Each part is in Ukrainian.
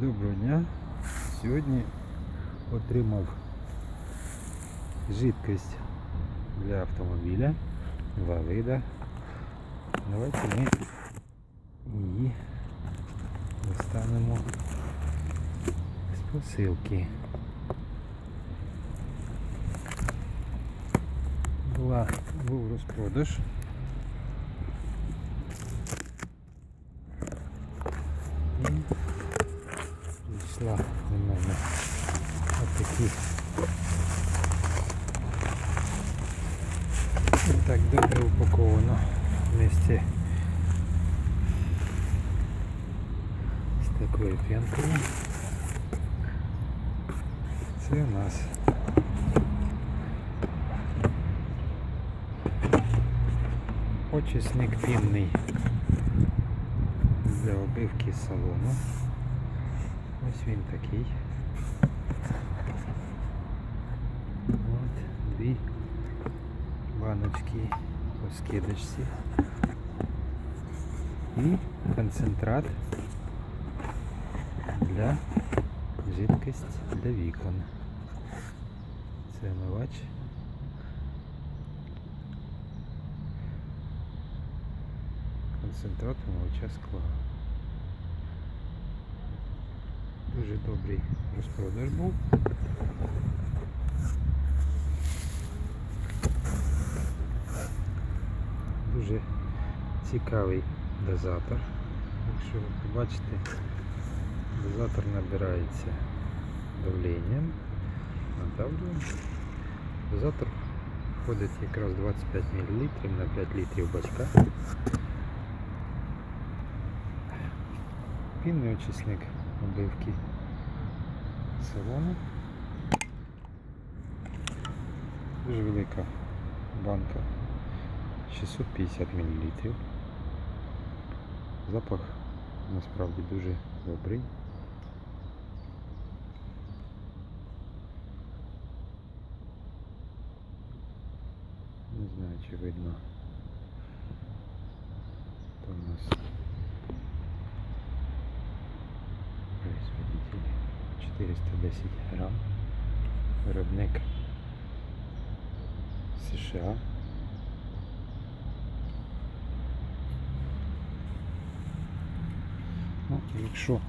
Доброго дня. Сьогодні отримав жидкость для автомобіля. Два вида. Давайте ми її достанемо з посилки. Була, був розпродаж. До мене отакі. І так добре упаковано вместе з такою п'янкою. Це у нас очисник пінний для обивки салону. Ось він такий. От дві баночки по скидочці. І концентрат для жидкость для вікон. Це омивач. Концентрат омивача скла. Дуже добрий розпродаж був. Дуже цікавий дозатор. Якщо ви побачите, дозатор набирається давленням, надавлюємо. Дозатор входить якраз 25 мл на 5 літрів бачка. Пінний очисник обивки салону. Дуже велика банка 650 мл. Запах насправді дуже добрий. Не знаю, чи видно. То у нас 410 грам. Виробник США. Ну, якщо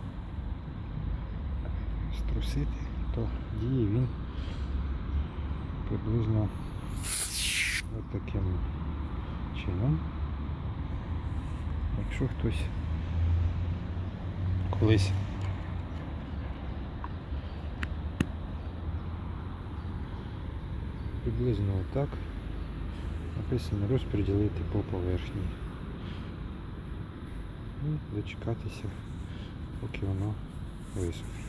струсити, то діє він приблизно от таким чином. Якщо хтось колись приблизно отак написано розподілити по поверхні. І дочекатися, поки воно висохне.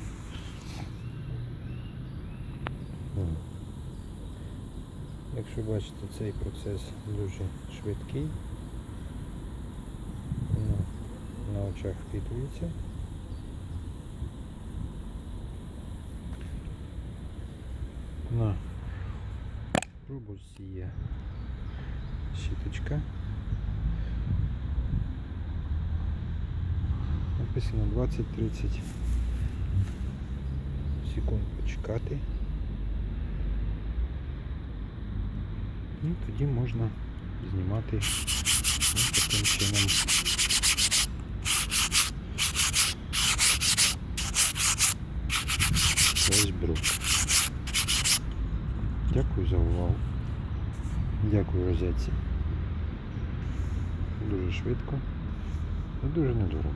Якщо бачите, цей процес дуже швидкий, воно на очах впитується. На трубочці є щіточка. Написано 20-30 секунд почекати. І тоді можна знімати ось таким чином. Весь брук. Дякую за увагу. Дякую розетці. Дуже швидко і дуже недорого.